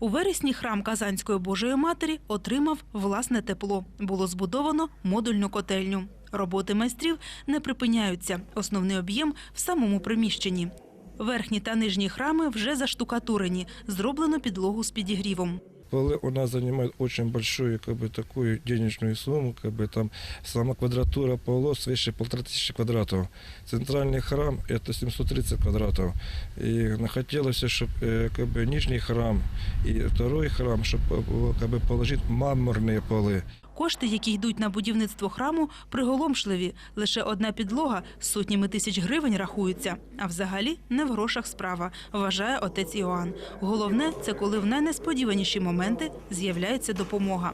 У вересні храм Казанської Божої Матері отримав власне тепло. Було збудовано модульну котельню. Роботи майстрів не припиняються. Основний об'єм в самому приміщенні. Верхні та нижні храми вже заштукатурені, зроблено підлогу з підігрівом Полы у нас занимают очень большую как бы, такую денежную сумму, как бы там сама квадратура полос свыше полтора тысячи квадратов. Центральный храм это 730 квадратов. И хотелось, чтобы как бы, нижний храм и второй храм, чтобы как бы, положить мраморные полы. Кошти, які йдуть на будівництво храму, приголомшливі. Лише одна підлога з сотнями тисяч гривень рахується. А взагалі не в грошах справа, вважає отець Іоанн. Головне це коли в найнесподіваніші моменти з'являється допомога.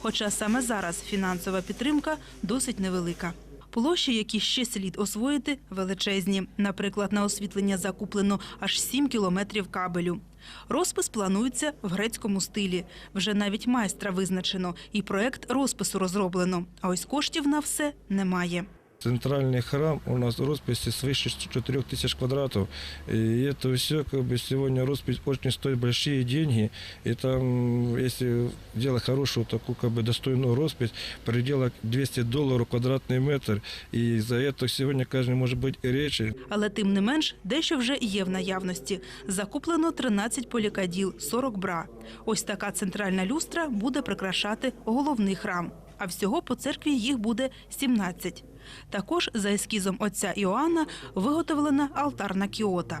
Хоча саме зараз фінансова підтримка досить невелика. Площі, які ще слід освоїти, величезні. Наприклад, на освітлення закуплено аж 7 кілометрів кабелю. Розпис планується в грецькому стилі. Вже навіть майстра визначено, і проект розпису розроблено. А ось коштів на все немає. Центральный храм у нас росписи свыше 4 тысяч квадратов. И это все, как бы сегодня роспись очень стоит большие деньги. И там, если делать хорошую такую, как бы достойную роспись, в пределах 200 долларов квадратный метр. И за это сегодня, конечно, может быть и речи. Але тим не менш, дещо вже є в наявності. Закуплено 13 полікаділ, 40 бра. Ось така центральна люстра буде прикрашати головний храм. А всього по церкві їх буде 17. Також за ескізом отця Іоанна виготовлена алтарна кіота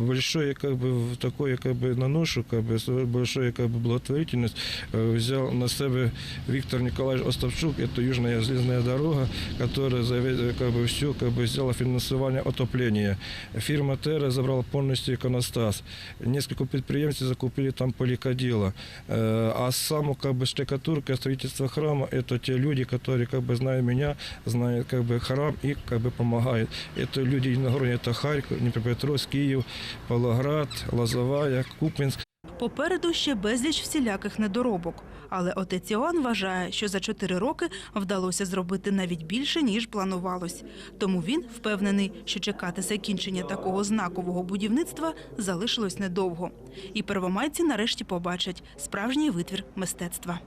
большое как бы в такое как бы на ношу как бы свою большую как бы благотворительность э, взял на себя Виктор Николаевич Остапчук это южная железная дорога которая заве- как бы все как бы сделала финансирование отопления фирма Терра забрала полностью иконостас несколько предприятий закупили там поликадила Э, а саму как бы штукатурка строительство храма это те люди которые как бы знают меня знают как бы храм и как бы помогают это люди Иногородние, это Харьков Днепропетровск Киев Павлоград, Лозовая, Купінськ. Попереду ще безліч всіляких недоробок. Але отець Іоанн вважає, що за чотири роки вдалося зробити навіть більше, ніж планувалось. Тому він впевнений, що чекати закінчення такого знакового будівництва залишилось недовго. І первомайці нарешті побачать справжній витвір мистецтва.